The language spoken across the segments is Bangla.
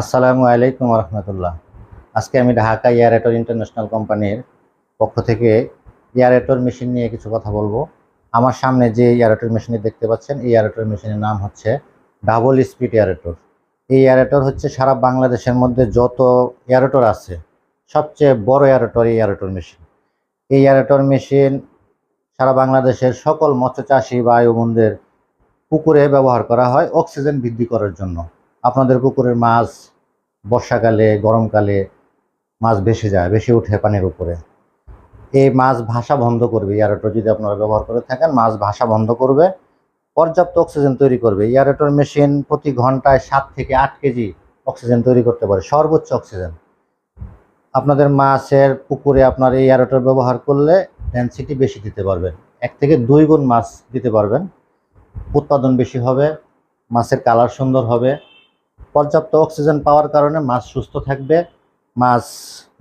আসসালামু আলাইকুম রহমতুল্লাহ আজকে আমি ঢাকা এয়ারেটর ইন্টারন্যাশনাল কোম্পানির পক্ষ থেকে এয়ারেটর মেশিন নিয়ে কিছু কথা বলব। আমার সামনে যে এয়ারেটর মেশিনটি দেখতে পাচ্ছেন, এই এয়ারেটর মেশিনের নাম হচ্ছে ডাবল স্পিড এয়ারেটর এই এয়ারেটর হচ্ছে সারা বাংলাদেশের মধ্যে যত এয়ারেটর আছে, সবচেয়ে বড় এয়ারেটর এই এয়ারেটর মেশিন। এই এয়ারেটর মেশিন সারা বাংলাদেশের সকল মৎস্য চাষি বা আয়ুবন্ধের পুকুরে ব্যবহার করা হয়, অক্সিজেন বৃদ্ধি করার জন্য। আপনাদের পুকুরের মাছ বর্ষাকালে, গরমকালে মাছ ভেসে যায় ভেসে উঠে পানির উপরে। এই মাছ ভাষা বন্ধ করবে এয়ারেটর যদি আপনারা ব্যবহার করে থাকেন, মাছ ভাষা বন্ধ করবে, পর্যাপ্ত অক্সিজেন তৈরি করবে। এয়ারেটর মেশিন প্রতি ঘন্টায় সাত থেকে আট কেজি অক্সিজেন তৈরি করতে পারে, সর্বোচ্চ অক্সিজেন। আপনাদের মাছের পুকুরে আপনার এই এয়ারেটর ব্যবহার করলে ডেন্সিটি বেশি দিতে পারবেন, এক থেকে দুই গুণ মাছ দিতে পারবেন। উৎপাদন বেশি হবে, মাছের কালার সুন্দর হবে পর্যাপ্ত অক্সিজেন পাওয়ার কারণে মাছ সুস্থ থাকবে, মাছ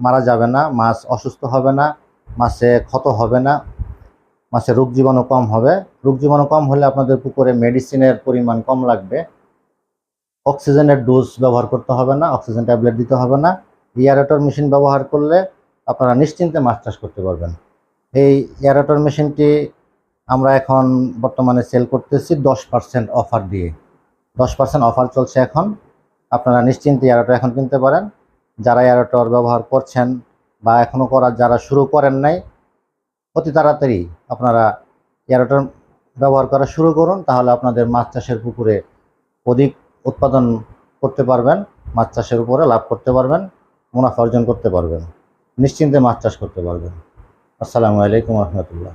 মারা যাবে না, মাছ অসুস্থ হবে না, মাছে ক্ষত হবে না মাছের রোগ জীবাণু কম হবে। রোগ জীবাণু কম হলে আপনাদের পুকুরে মেডিসিনের পরিমাণ কম লাগবে। অক্সিজেনের ডোজ ব্যবহার করতে হবে না অক্সিজেন ট্যাবলেট দিতে হবে না। এয়ারেটর মেশিন ব্যবহার করলে আপনারা নিশ্চিন্তে মাছ চাষ করতে পারবেন। এই এয়ারেটর মেশিনটি আমরা এখন বর্তমানে সেল করতেছি দশ পার্সেন্ট অফার দিয়ে। দশ পার্সেন্ট অফার চলছে এখন। আপনারা নিশ্চিন্তে এয়ারটর এখন কিনতে পারেন। যারা এয়ারটর ব্যবহার করছেন বা এখনও করার যারা শুরু করেন নাই, অতি তাড়াতাড়ি আপনারা এয়ারটর ব্যবহার করা শুরু করুন, তাহলে আপনাদের মাছ চাষের পুকুরে অধিক উৎপাদন করতে পারবেন, মাছ চাষের উপরে লাভ করতে পারবেন, মুনাফা অর্জন করতে পারবেন, নিশ্চিন্তে মাছ চাষ করতে পারবেন। আসসালামু আলাইকুম রহমতুল্লাহ।